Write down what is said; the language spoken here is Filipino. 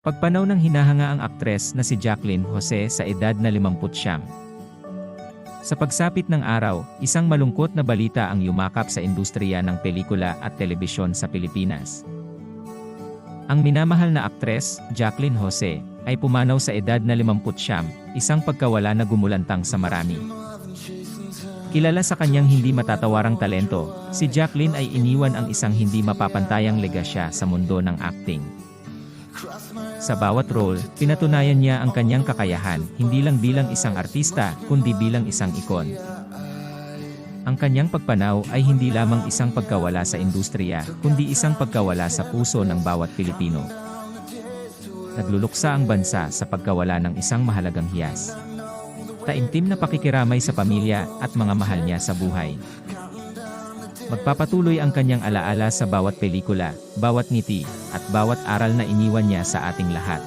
Pagpanaw ng hinahanga ang aktres na si Jacqueline Jose sa edad na 50 Sa pagsapit ng araw, isang malungkot na balita ang yumakap sa industriya ng pelikula at telebisyon sa Pilipinas. Ang minamahal na aktres, Jacqueline Jose, ay pumanaw sa edad na 50 isang pagkawala na gumulantang sa marami. Kilala sa kanyang hindi matatawarang talento, si Jacqueline ay iniwan ang isang hindi mapapantayang legasya sa mundo ng acting. Sa bawat role, pinatunayan niya ang kanyang kakayahan, hindi lang bilang isang artista, kundi bilang isang ikon. Ang kanyang pagpanaw ay hindi lamang isang pagkawala sa industriya, kundi isang pagkawala sa puso ng bawat Pilipino. Nagluluksa ang bansa sa pagkawala ng isang mahalagang hiyas. Taimtim na pakikiramay sa pamilya at mga mahal niya sa buhay. Magpapatuloy ang kanyang alaala sa bawat pelikula, bawat ngiti, at bawat aral na iniwan niya sa ating lahat.